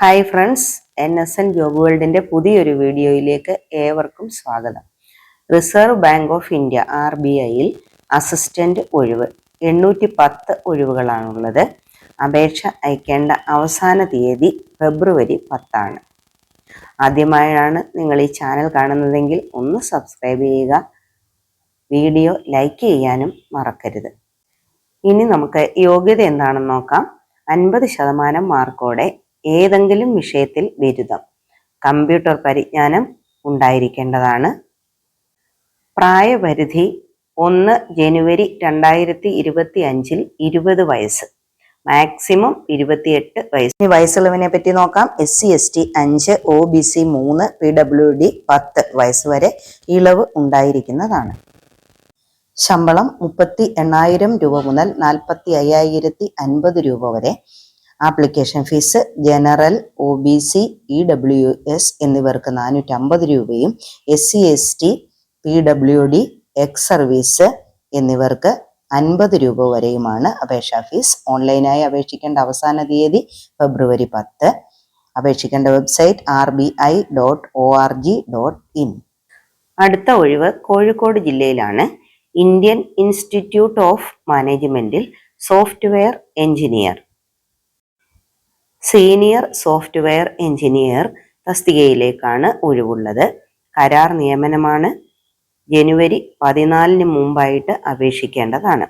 Hi friends N S N job വേൾഡിന്റെ പുതിയൊരു വീഡിയോയിലേക്ക് ഏവർക്കും സ്വാഗതം. Reserve bank of India R B ഐയിൽ അസിസ്റ്റന്റ് ഒഴിവ് എണ്ണൂറ്റി പത്ത് ഒഴിവുകളാണുള്ളത്. അപേക്ഷ അയക്കേണ്ട അവസാന തീയതി ഫെബ്രുവരി പത്താണ്. ആദ്യമായാണ് നിങ്ങൾ ഈ ചാനൽ കാണുന്നതെങ്കിൽ ഒന്ന് സബ്സ്ക്രൈബ് ചെയ്യുക വീഡിയോ ലൈക്ക് ചെയ്യാനും മറക്കരുത്. ഇനി നമുക്ക് യോഗ്യത എന്താണെന്ന് നോക്കാം. അൻപത് ശതമാനം മാർക്കോടെ ഏതെങ്കിലും വിഷയത്തിൽ ബിരുദം. കമ്പ്യൂട്ടർ പരിജ്ഞാനം ഉണ്ടായിരിക്കേണ്ടതാണ്. പ്രായപരിധി ഒന്ന് ജനുവരി രണ്ടായിരത്തി ഇരുപത്തി അഞ്ചിൽ ഇരുപത് വയസ്സ്. മാക്സിമം ഇരുപത്തിയെട്ട് വയസ്സ്. ഇനി വയസ്സുള്ളവനെ പറ്റി നോക്കാം. എസ് സി എസ് ടി അഞ്ച് ഒ ബി സി മൂന്ന് പി ഡബ്ല്യു ഡി പത്ത് വയസ്സ് വരെ ഇളവ് ഉണ്ടായിരിക്കുന്നതാണ്. ശമ്പളം മുപ്പത്തി എണ്ണായിരം രൂപ മുതൽ നാൽപ്പത്തി അയ്യായിരത്തി അൻപത് രൂപ വരെ. Application fee general O B C E W S എന്നിവർക്ക് നാനൂറ്റി അമ്പത് രൂപയും S C S T P W D ex service എന്നിവർക്ക് അൻപത് രൂപ വരെയുമാണ് അപേക്ഷാ ഫീസ്. ഓൺലൈനായി അപേക്ഷിക്കേണ്ട അവസാന തീയതി ഫെബ്രുവരി പത്ത്. അപേക്ഷിക്കേണ്ട website R B I dot O R G dot in. അടുത്ത ഒഴിവ് കോഴിക്കോട് ജില്ലയിലാണ്. ഇന്ത്യൻ ഇൻസ്റ്റിറ്റ്യൂട്ട് ഓഫ് മാനേജ്മെന്റിൽ software engineer. Senior software engineer തസ്തികയിലേക്കാണ് ഒഴിവുള്ളത്. കരാർ നിയമനമാണ്. ജനുവരി പതിനാലിന് മുമ്പായിട്ട് അപേക്ഷിക്കേണ്ടതാണ്.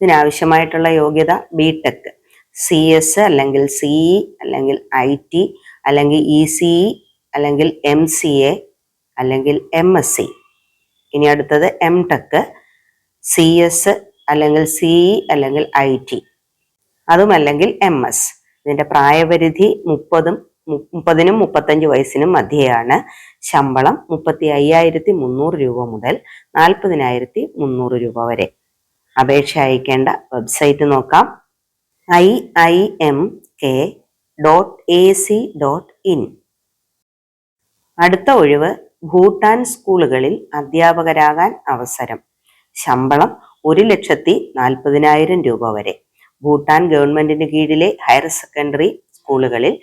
ഇതിനാവശ്യമായിട്ടുള്ള യോഗ്യത ബി ടെക് സി എസ് അല്ലെങ്കിൽ സി അല്ലെങ്കിൽ ഐ ടി അല്ലെങ്കിൽ ഇ സി അല്ലെങ്കിൽ എം സി എ അല്ലെങ്കിൽ എം എസ് സി. ഇനി അടുത്തത് എം ടെക്. സി എസ് അല്ലെങ്കിൽ സി അല്ലെങ്കിൽ ഐ ടി. അതുമല്ലെങ്കിൽ എം എസ്. ഇതിന്റെ പ്രായപരിധി മുപ്പതും മുപ്പതിനും മുപ്പത്തഞ്ച് വയസ്സിനും മധ്യയാണ്. ശമ്പളം മുപ്പത്തി അയ്യായിരത്തി മുന്നൂറ് രൂപ മുതൽ നാൽപ്പതിനായിരത്തി മുന്നൂറ് രൂപ വരെ. അപേക്ഷ അയക്കേണ്ട വെബ്സൈറ്റ് നോക്കാം. I I M K dot A C dot in. അടുത്ത ഒഴിവ് ഭൂട്ടാൻ സ്കൂളുകളിൽ അധ്യാപകരാകാൻ അവസരം. ശമ്പളം ഒരു ലക്ഷത്തി നാൽപ്പതിനായിരം രൂപ വരെ. ഭൂട്ടാൻ ഗവൺമെന്റിന് കീഴിലെ ഹയർ സെക്കൻഡറി സ്കൂളുകളിൽ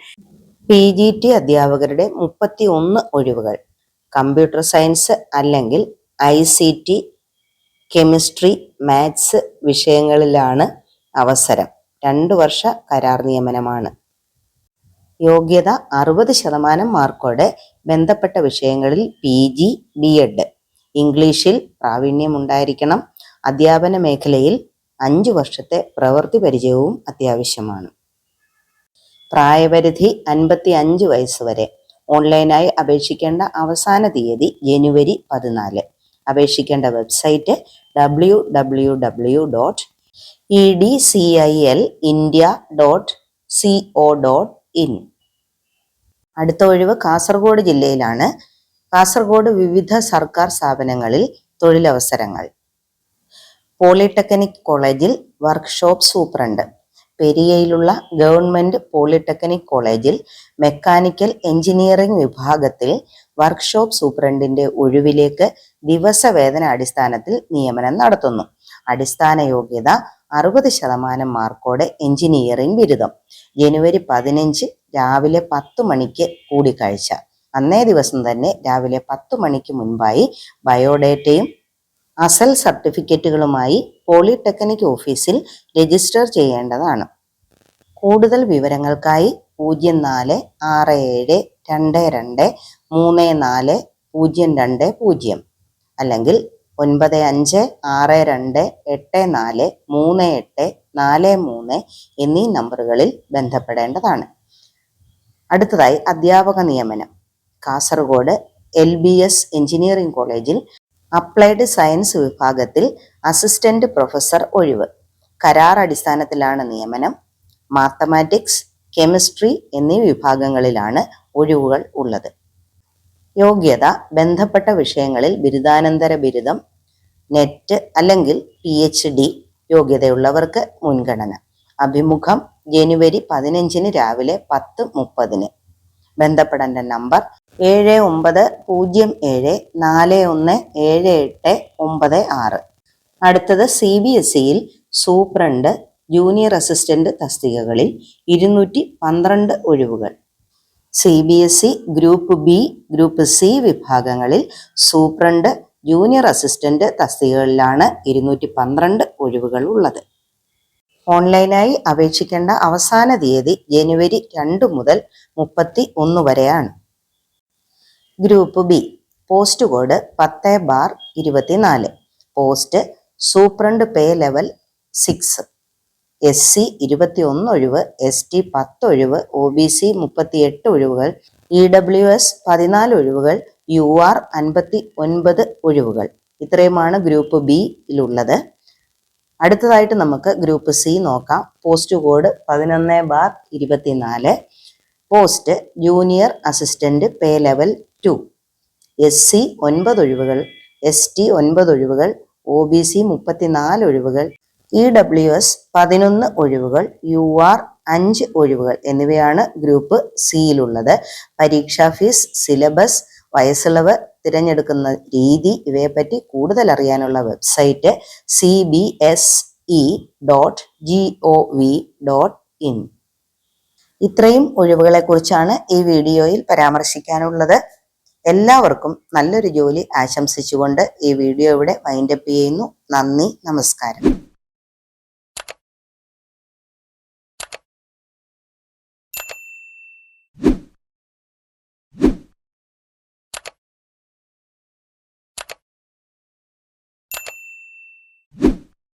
പി ജി ടി അധ്യാപകരുടെ മുപ്പത്തി ഒന്ന് ഒഴിവുകൾ കമ്പ്യൂട്ടർ സയൻസ് അല്ലെങ്കിൽ I C T chemistry maths വിഷയങ്ങളിലാണ് അവസരം. രണ്ടു വർഷ കരാർ നിയമനമാണ്. യോഗ്യത അറുപത് ശതമാനം മാർക്കോടെ ബന്ധപ്പെട്ട വിഷയങ്ങളിൽ പി ജി ബി എഡ് ഇംഗ്ലീഷിൽ പ്രാവീണ്യം ഉണ്ടായിരിക്കണം അധ്യാപന മേഖലയിൽ അഞ്ചു വർഷത്തെ പ്രവൃത്തി പരിചയവും അത്യാവശ്യമാണ്. പ്രായപരിധി അൻപത്തി അഞ്ച് വയസ്സ് വരെ. ഓൺലൈനായി അപേക്ഷിക്കേണ്ട അവസാന തീയതി ജനുവരി പതിനാല്. അപേക്ഷിക്കേണ്ട website W W W dot E D C I L India dot C O dot in. അടുത്ത ഒഴിവ് കാസർഗോഡ് ജില്ലയിലാണ്. കാസർഗോഡ് വിവിധ സർക്കാർ സ്ഥാപനങ്ങളിൽ തൊഴിലവസരങ്ങൾ. പോളിടെക്നിക് കോളേജിൽ വർക്ക്ഷോപ്പ് സൂപ്രണ്ട്. പെരിയയിലുള്ള ഗവൺമെന്റ് പോളിടെക്നിക് കോളേജിൽ മെക്കാനിക്കൽ എഞ്ചിനീയറിംഗ് വിഭാഗത്തിൽ വർക്ക്ഷോപ്പ് സൂപ്രണ്ടിന്റെ ഒഴിവിലേക്ക് ദിവസവേതന അടിസ്ഥാനത്തിൽ നിയമനം നടത്തുന്നു. അടിസ്ഥാന യോഗ്യത അറുപത് ശതമാനം മാർക്കോടെ എഞ്ചിനീയറിംഗ് ബിരുദം. ജനുവരി പതിനഞ്ച് രാവിലെ പത്ത് മണിക്ക് കൂടിക്കാഴ്ച. അന്നേ ദിവസം തന്നെ രാവിലെ പത്ത് മണിക്ക് മുൻപായി ബയോഡേറ്റയും അസൽ സർട്ടിഫിക്കറ്റുകളുമായി പോളിടെക്നിക് ഓഫീസിൽ രജിസ്റ്റർ ചെയ്യേണ്ടതാണ്. കൂടുതൽ വിവരങ്ങൾക്കായി പൂജ്യം നാല് ആറ് ഏഴ് രണ്ട് രണ്ട് മൂന്ന് നാല് പൂജ്യം രണ്ട് പൂജ്യം അല്ലെങ്കിൽ ഒൻപത് അഞ്ച് ആറ് രണ്ട് എട്ട് നാല് മൂന്ന് എട്ട് നാല് മൂന്ന് എന്നീ നമ്പറുകളിൽ ബന്ധപ്പെടേണ്ടതാണ്. അടുത്തതായി അധ്യാപക നിയമനം. Kasaragod L B S engineering കോളേജിൽ അപ്ലൈഡ് സയൻസ് വിഭാഗത്തിൽ അസിസ്റ്റന്റ് പ്രൊഫസർ ഒഴിവ്. കരാർ അടിസ്ഥാനത്തിലാണ് നിയമനം. മാത്തമാറ്റിക്സ് കെമിസ്ട്രി എന്നീ വിഭാഗങ്ങളിലാണ് ഒഴിവുകൾ ഉള്ളത്. യോഗ്യത ബന്ധപ്പെട്ട വിഷയങ്ങളിൽ ബിരുദാനന്തര ബിരുദം നെറ്റ് അല്ലെങ്കിൽ പി എച്ച് ഡി യോഗ്യതയുള്ളവർക്ക് മുൻഗണന. അഭിമുഖം ജനുവരി പതിനഞ്ചിന് രാവിലെ പത്ത് മുപ്പതിന്. ബന്ധപ്പെടേണ്ട നമ്പർ ഏഴ് ഒമ്പത് പൂജ്യം ഏഴ് നാല് ഒന്ന് ഏഴ് എട്ട് ഒമ്പത് ആറ്. അടുത്തത് സി ബി എസ് ഇയിൽ സൂപ്രണ്ട് ജൂനിയർ അസിസ്റ്റന്റ് തസ്തികകളിൽ ഇരുന്നൂറ്റി പന്ത്രണ്ട് ഒഴിവുകൾ. C B S E group B group C വിഭാഗങ്ങളിൽ സൂപ്രണ്ട് ജൂനിയർ അസിസ്റ്റന്റ് തസ്തികകളിലാണ് ഇരുന്നൂറ്റി പന്ത്രണ്ട് ഒഴിവുകൾ ഉള്ളത്. ഓൺലൈനായി അപേക്ഷിക്കേണ്ട അവസാന തീയതി ജനുവരി രണ്ട് മുതൽ മുപ്പത്തി ഒന്ന് വരെയാണ്. Group B. പോസ്റ്റ് കോഡ് പത്ത് ബാർ ഇരുപത്തിനാല്. Post superintendent pay level six. S C ഇരുപത്തി ഒന്ന് ഒഴിവ് എസ് ടി പത്ത് ഒഴിവ് ഒ ബി സി മുപ്പത്തി എട്ട് ഒഴിവുകൾ ഇ ഡബ്ല്യു എസ് പതിനാല് ഒഴിവുകൾ യു ആർ അൻപത്തി ഒൻപത് ഒഴിവുകൾ. ഇത്രയുമാണ് ഗ്രൂപ്പ് ബിയിലുള്ളത് അടുത്തതായിട്ട് നമുക്ക് ഗ്രൂപ്പ് സി നോക്കാം. പോസ്റ്റ് കോഡ് പതിനൊന്ന് ബാർ ഇരുപത്തിനാല്. Post junior assistant pay level two. S C ഒൻപത് ഒഴിവുകൾ എസ് ടി ഒൻപത് ഒഴിവുകൾ ഒ ബി സി മുപ്പത്തിനാല് ഒഴിവുകൾ ഇ ഡബ്ല്യു എസ് പതിനൊന്ന് ഒഴിവുകൾ യു ആർ അഞ്ച് ഒഴിവുകൾ എന്നിവയാണ് ഗ്രൂപ്പ് സിയിലുള്ളത്. പരീക്ഷാ ഫീസ് സിലബസ് വയസ്സിളവ് തിരഞ്ഞെടുക്കുന്ന രീതി ഇവയെപ്പറ്റി കൂടുതൽ അറിയാനുള്ള website C B S E dot G O V dot in. ഇത്രയും ഒഴിവുകളെക്കുറിച്ചാണ് ഈ വീഡിയോയിൽ പരാമർശിക്കാനുള്ളത്. എല്ലാവർക്കും നല്ലൊരു ജോലി ആശംസിച്ചുകൊണ്ട് ഈ വീഡിയോ ഇവിടെ വൈൻഡപ്പ് ചെയ്യുന്നു. നന്ദി നമസ്കാരം.